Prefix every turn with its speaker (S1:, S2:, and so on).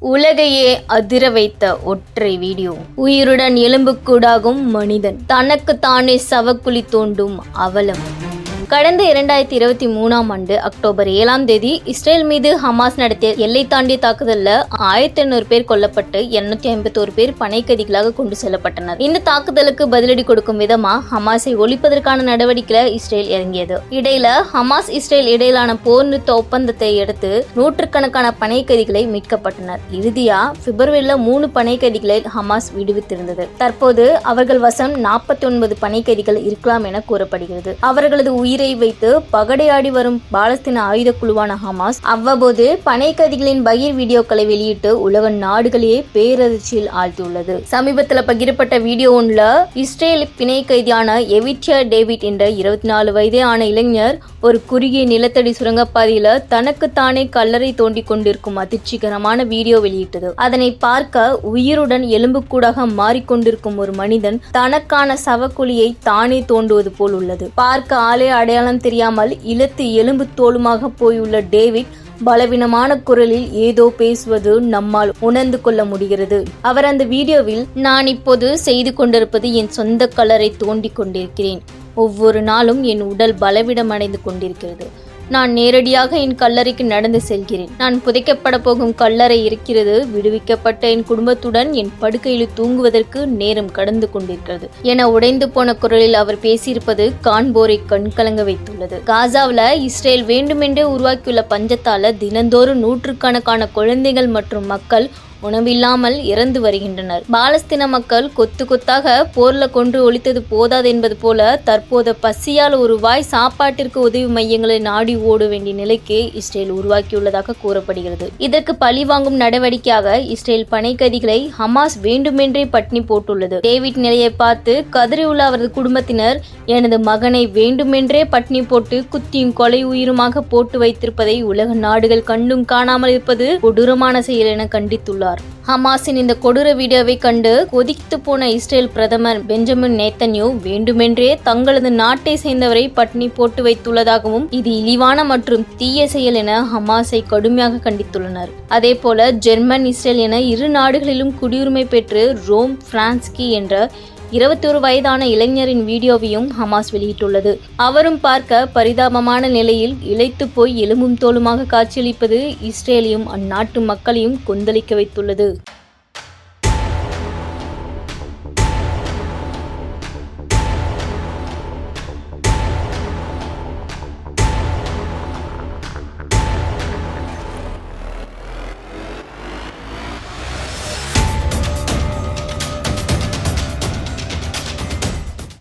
S1: உலகையே அதிர வைத்த ஒற்றை வீடியோ. உயிருடன் எலும்புக்கூடாகும் மனிதன். தனக்கு தானே சவக்குழி தோண்டும் அவலம். கடந்த இரண்டாயிரத்தி இருபத்தி மூணாம் ஆண்டு அக்டோபர் ஏழாம் தேதி இஸ்ரேல் மீது ஹமாஸ் நடத்திய எல்லை தாண்டிய தாக்குதலில் ஆயிரத்தி எண்ணூறு பேர் கொல்லப்பட்டு இருநூத்தி ஐம்பத்தோரு பேர் பனைக்கதிகளாக கொண்டு செல்லப்பட்டனர். இந்த தாக்குதலுக்கு பதிலடி கொடுக்கும் விதமா ஹமாஸை ஒழிப்பதற்கான நடவடிக்கையில இஸ்ரேல் இறங்கியது. இடையில ஹமாஸ் இஸ்ரேல் இடையிலான போர் நிறுத்த ஒப்பந்தத்தை அடுத்து நூற்றுக்கணக்கான பனைக்கதிகளை மீட்கப்பட்டனர். இறுதியா பிப்ரவரியில மூணு பனைக்கதிகளை ஹமாஸ் விடுவித்திருந்தது. தற்போது அவர்கள் வசம் நாற்பத்தி ஒன்பது பனைக்கதிகள் இருக்கலாம் என கூறப்படுகிறது. அவர்களது உயிர் உயிரை வைத்து பகடையாடி வரும் பாலஸ்தீன ஆயுத குழுவான ஹமாஸ் அவ்வப்போது பனைக்கதிகளின் பகிர் வீடியோக்களை வெளியிட்டு உலக நாடுகளையே பேரதிர்ச்சியில் ஆழ்த்தியுள்ளது. சமீபத்தில் பகிரப்பட்ட வீடியோ ஒன்றில் இஸ்ரேல் பிணை கைதியான எவிட்யா டேவிட் என்ற இருபத்தி நாலு வயதே ஆன இளைஞர் ஒரு குறுகிய நிலத்தடி சுரங்கப்பாதையில தனக்குத்தானே கல்லறை தோண்டி கொண்டிருக்கும் அதிர்ச்சிகரமான வீடியோ வெளியிட்டது. அதனை பார்க்க உயிருடன் எலும்புக்கூடாக மாறிக்கொண்டிருக்கும் ஒரு மனிதன் தனக்கான சவக்குழியை தானே தோண்டுவது போல் உள்ளது. பார்க்க ஆளே அடையாளம் தெரியாமல் இழுத்து எலும்பு தோலுமாக போயுள்ள டேவிட் பலவீனமான குரலில் ஏதோ பேசுவது நம்மால் உணர்ந்து கொள்ள முடிகிறது. அவர் அந்த வீடியோவில் நான் இப்போது செய்து கொண்டிருப்பது என் சொந்த கலரை தோண்டி கொண்டிருக்கிறேன். ஒவ்வொரு நாளும் என் உடல் பலவீனமடைந்து கொண்டிருக்கிறது. நான் நேரடியாக என் கல்லறைக்கு நடந்து செல்கிறேன். நான் புதைக்கப்பட போகும் கல்லறை இருக்கிறது விடுவிக்கப்பட்ட என் குடும்பத்துடன் என் படுக்கையில் தூங்குவதற்கு நேரம் கடந்து கொண்டிருக்கிறது. என உடைந்து போன குரலில் அவர் பேசியிருப்பது காண்போரை கண்கலங்க வைத்துள்ளது. காசாவில் இஸ்ரேல் வேண்டுமென்றே உருவாக்கியுள்ள பஞ்சத்தால தினந்தோறும் நூற்றுக்கணக்கான குழந்தைகள் மற்றும் மக்கள் உணவில்லாமல் இறந்து வருகின்றனர். பாலஸ்தீன மக்கள் கொத்து கொத்தாக போர்ல கொன்று ஒழித்தது போதாது என்பது போல தற்போது பசியால் ஒரு வாய் சாப்பாட்டிற்கு உதவி மையங்களை நாடி ஓட வேண்டிய நிலைக்கு இஸ்ரேல் உருவாக்கியுள்ளதாக கூறப்படுகிறது. இதற்கு பழி வாங்கும் நடவடிக்கையாக இஸ்ரேல் பனைக்கதிகளை ஹமாஸ் வேண்டுமென்றே பட்டினி போட்டுள்ளது. டேவிட் நிலையை பார்த்து கதறியுள்ள அவரது குடும்பத்தினர் எனது மகனை வேண்டுமென்றே பட்டினி போட்டு குத்தியும் கொலை உயிருமாக போட்டு வைத்திருப்பதை உலக நாடுகள் கண்டும் காணாமல் இருப்பது கொடூரமான செயல் என கண்டித்துள்ளார். ஹமாஸின் இந்த கொடூர வீடியோவை கண்டு கொதித்து போன இஸ்ரேல் பிரதமர் பெஞ்சமின் நேத்தன்யூ வேண்டுமென்றே தங்களது நாட்டை சேர்ந்தவரை பட்டினி போட்டு வைத்துள்ளதாகவும் இது இழிவான மற்றும் தீய செயல் என ஹமாஸை கடுமையாக கண்டித்துள்ளனர். அதேபோல ஜெர்மன் இஸ்ரேல் என இரு நாடுகளிலும் குடியுரிமை பெற்று ரோம் பிரான்ஸ்கி என்ற இருபத்தொரு வயதான இளைஞரின் வீடியோவையும் ஹமாஸ் வெளியிட்டுள்ளது. அவரும் பார்க்க பரிதாபமான நிலையில் இழைத்து போய் எலும்பும் தோலுமாக காட்சியளிப்பது இஸ்ரேலையும் அந்நாட்டு மக்களையும் கொந்தளிக்க வைத்துள்ளது.